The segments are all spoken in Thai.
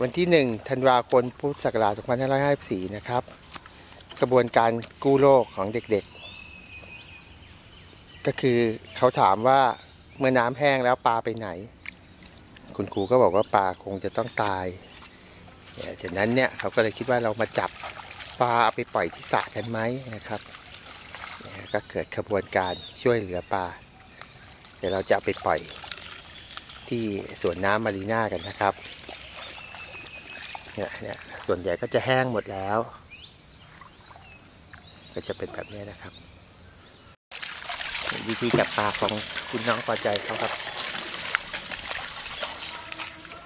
วันที่ 1 ธันวาคมพุทธศักราช 2554 นะครับ กระบวนการกู้โลกของเด็กๆ ก็คือเขาถามว่าเมื่อน้ำแห้งแล้วปลาไปไหน คุณครูก็บอกว่าปลาคงจะต้องตายจากนั้นเนี่ยเขาก็เลยคิดว่าเรามาจับปลาเอาไปปล่อยที่สระกันไหมนะครับ ก็เกิดขบวนการช่วยเหลือปลา เดี๋ยวเราจะไปปล่อยที่สวนน้ำมารีน่ากันนะครับ เนี่ยเนี่ยส่วนใหญ่ก็จะแห้งหมดแล้ว ก็จะเป็นแบบนี้นะครับ วิธีจับปลาของคุณน้องพอใจเขาครับ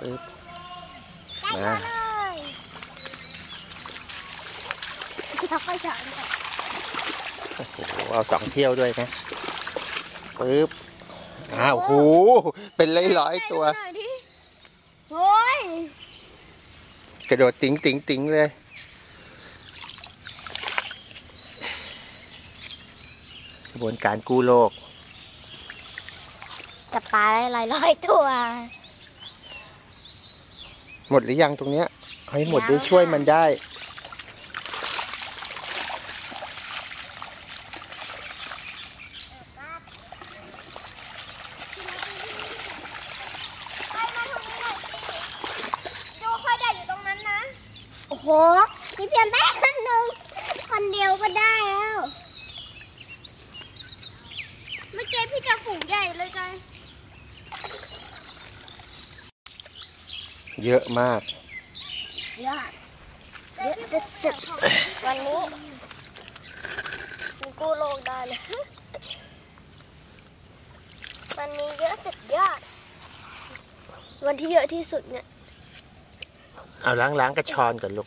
ปึ๊บมาเขาค่อยสอนก่อนโอ้โหเอาสองเที่ยวด้วยนะปึ๊บอ้าวโอ้โหเป็นร้อยๆตัวโอ้ย กระโดดติ๋งติ๋งติ๋งเลย กระบวนการกู้โลก จับปลาได้หลายร้อยตัว หมดหรือยังตรงเนี้ยเอาให้หมดได้ช่วยมันได้ ไปมาตรงนี้หน่อยดูค่อยได้อยู่ตรงนั้นนะ โอ้โหมีเพียงแป๊บนึงคนเดียวก็ได้แล้ว เมื่อกี้พี่เจะฝูงใหญ่เลยจ้ะเยอะมากเยอะเยอะสุดๆวันนี้มีกู้โลกได้เลยวันนี้เยอะสุดยอด วันที่เยอะที่สุดเนี่ย เอาล้างล้างกระชอนก่อนลูก